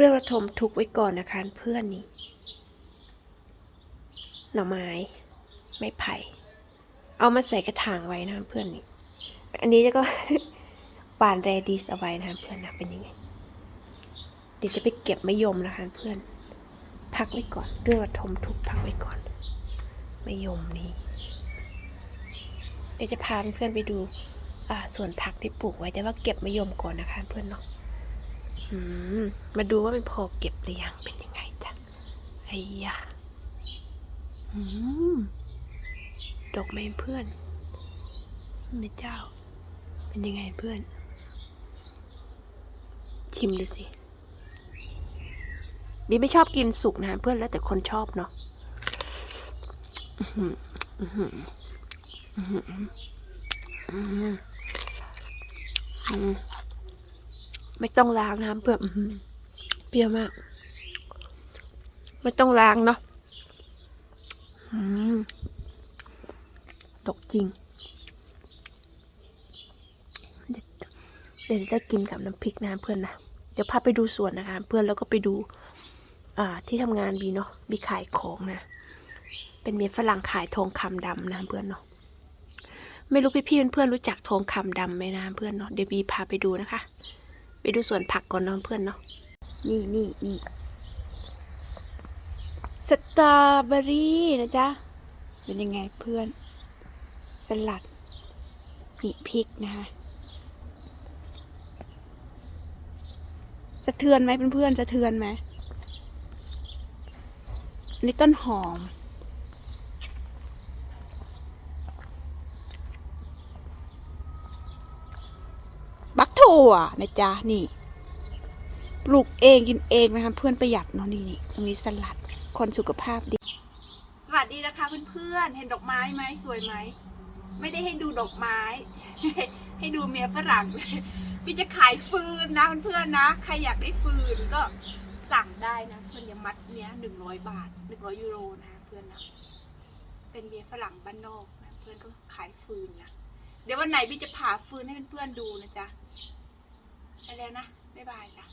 รื่องระทมทุกไว้ก่อนนะคะเพื่อนนี่หน่อไม้ไม้ไผ่ เอามาใส่กระถางไว้นะเพื่อนนี่อันนี้จะก็ปานแรดิสเอาไว้นะเพื่อนนะเป็นยังไงเดี๋ยวจะไปเก็บมะยมนะคะเพื่อน พักไว้ก่อนเรื่องระทมทุกพักไว้ก่อนมะยมนี้เดี๋ยวจะพาเพื่อนไปดูอ่าส่วนผักที่ปลูกไว้แต่ว่าเก็บมะยมก่อนนะคะเพื่อนเนาะ มาดูว่ามันพอเก็บหรือยังเป็นยังไงจ้ะไอ้ยะดอกไม้เพื่อนนะเจ้า เป็นยังไงเพื่อน ชิมดูสิบีไม่ชอบกินสุกนะเพื่อนแล้วแต่คนชอบเนาะอื้อหืออื้อหืออื้อหืออื้อหืออืม ไม่ต้องล้างน้ำเพื่อนอื้อหือเปรี้ยวมาก ไม่ต้องล้างเนาะดกจริง เดี๋ยวจะกินกับน้ำพริกนะเพื่อนนะเดี๋ยวพาไปดูสวนนะคะ เพื่อนแล้วก็ไปดู อ่า ที่ทำงานบีเนาะบีขายของนะ เป็นเมียฝรั่งขายทองคำดำนะเพื่อนเนาะไม่รู้พี่ๆเพื่อนๆรู้จักทองคำดำไหมนะเพื่อนเนาะเดี๋ยวบีพาไปดูนะคะ ไปดูสวนผักก่อนเนาะเพื่อนเนาะ นี่นี่นี่สตรอเบอรี่นะจ๊ะ เป็นยังไงเพื่อน สลัดนี่พริกนะคะสะเทือนไหมเพื่อนๆสะเทือนไหมอันนี้ต้นหอม ถั่วนะจ๊ะนี่ ปลูกเองกินเองนะคะเพื่อนประหยัดเนาะนี่นี่ตรงนี้สลัดคนสุขภาพดี สวัสดีนะคะเพื่อนๆเห็นดอกไม้ไหมสวยไหมไม่ได้ให้ดูดอกไม้ ให้ดูเมียฝรั่งพี่จะขายฟืนนะเพื่อนๆนะใครอยากได้ฟืนก็สั่งได้นะเพื่อนอย่ามัดเนี้ยหนึ่งร้อยบาทหนึ่งร้อยยูโรนะเพื่อนนะเป็นเมียฝรั่งบ้านนอกนะเพื่อนก็ขายฟืนนะ เดี๋ยววันไหนพี่จะผ่าฟืนให้เพื่อนๆดูนะจ๊ะ ไปแล้วนะ บ๊ายบายจ้ะ